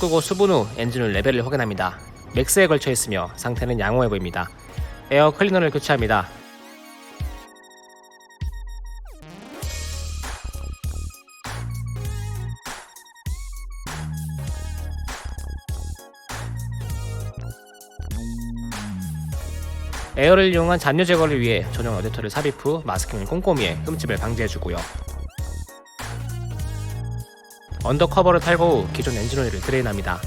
끄고 수분 후 엔진을 레벨을 확인합니다. 맥스에 걸쳐 있으며 상태는 양호해 보입니다. 에어 클리너를 교체합니다. 에어를 이용한 잔여 제거를 위해 전용 어댑터를 삽입 후 마스킹을 꼼꼼히 해 흠집을 방지해주고요. 언더커버를 탈거 후 기존 엔진 오일을 드레인합니다.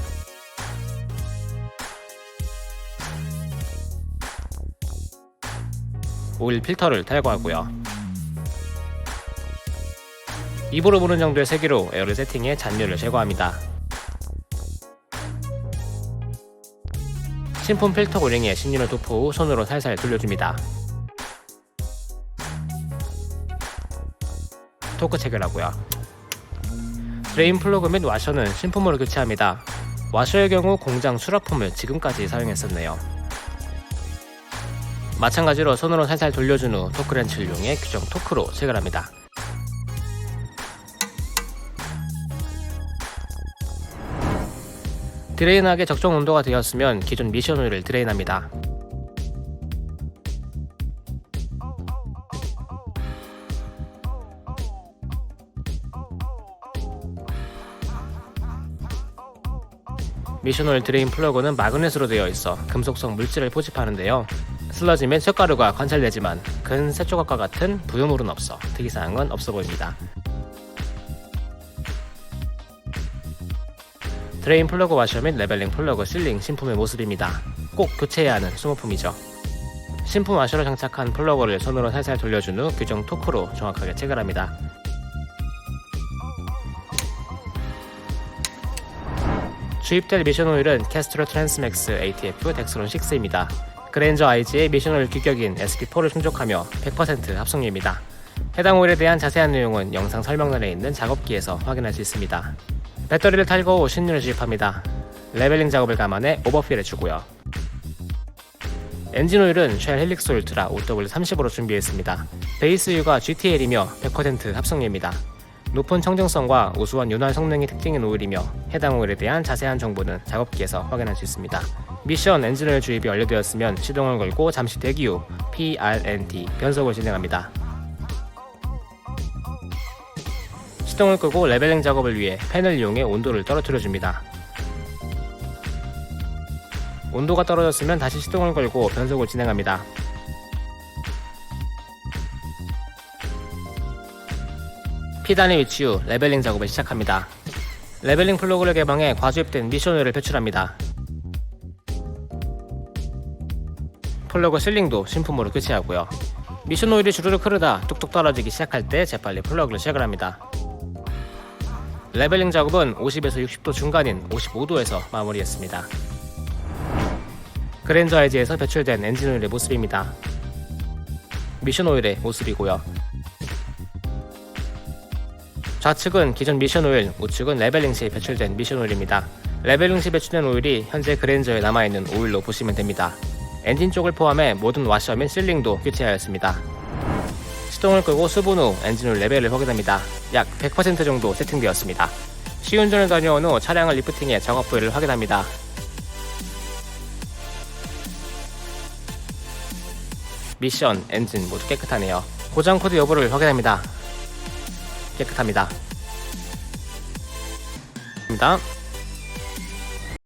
오일 필터를 탈거하고요. 입으로 부는 정도의 세기로 에어를 세팅해 잔여를 제거합니다. 신품 필터 고링에 신유를 도포 후 손으로 살살 돌려줍니다. 토크 체결하고요. 드레인 플러그 및 와셔는 신품으로 교체합니다. 와셔의 경우 공장 수납품을 지금까지 사용했었네요. 마찬가지로 손으로 살살 돌려준 후 토크렌치를 이용해 규정 토크로 체결합니다. 드레인하게 적정 온도가 되었으면 기존 미션 오일을 드레인합니다. 미션 오일 드레인 플러그는 마그넷으로 되어 있어 금속성 물질을 포집하는데요. 슬러지 및 쇳가루가 관찰되지만 근 세조각과 같은 부유물은 없어 특이사항은 없어 보입니다. 드레인 플러그 와셔 및 레벨링 플러그 실링 신품의 모습입니다. 꼭 교체해야 하는 소모품이죠. 신품 와셔로 장착한 플러그를 손으로 살살 돌려준 후 규정 토크로 정확하게 체결합니다. 주입될 미션 오일은 캐스트로 트랜스맥스 ATF 덱스론 6입니다. 그랜저 IG의 미션 오일 규격인 SP4를 충족하며 100% 합성유입니다. 해당 오일에 대한 자세한 내용은 영상 설명란에 있는 작업기에서 확인할 수 있습니다. 배터리를 탈거 후 신유를 주입합니다. 레벨링 작업을 감안해 오버필 해주고요. 엔진 오일은 쉘 헬릭스 울트라 OW30으로 준비했습니다. 베이스 유가 GTL이며 100% 합성유입니다. 높은 청정성과 우수한 윤활 성능이 특징인 오일이며 해당 오일에 대한 자세한 정보는 작업기에서 확인할 수 있습니다. 미션 엔진 오일 주입이 완료되었으면 시동을 걸고 잠시 대기 후 PRNT 변속을 진행합니다. 시동을 끄고 레벨링 작업을 위해 팬을 이용해 온도를 떨어뜨려 줍니다. 온도가 떨어졌으면 다시 시동을 걸고 변속을 진행합니다. 피단의 위치 후 레벨링 작업을 시작합니다. 레벨링 플러그를 개방해 과주입된 미션 오일을 배출합니다. 플러그 실링도 신품으로 교체하고요. 미션 오일이 주르륵 흐르다 뚝뚝 떨어지기 시작할 때 재빨리 플러그를 체결합니다. 레벨링 작업은 50에서 60도 중간인 55도에서 마무리했습니다. 그랜저 IG에서 배출된 엔진 오일의 모습입니다. 미션 오일의 모습이고요. 좌측은 기존 미션 오일, 우측은 레벨링 시 배출된 미션 오일입니다. 레벨링 시 배출된 오일이 현재 그랜저에 남아있는 오일로 보시면 됩니다. 엔진 쪽을 포함해 모든 와셔 및 실링도 교체하였습니다. 시동을 끄고 수분 후 엔진 오일 레벨을 확인합니다. 약 100% 정도 세팅되었습니다. 시운전을 다녀온 후 차량을 리프팅해 작업 부위를 확인합니다. 미션, 엔진 모두 깨끗하네요. 고장 코드 여부를 확인합니다. 깨끗합니다. 입니다.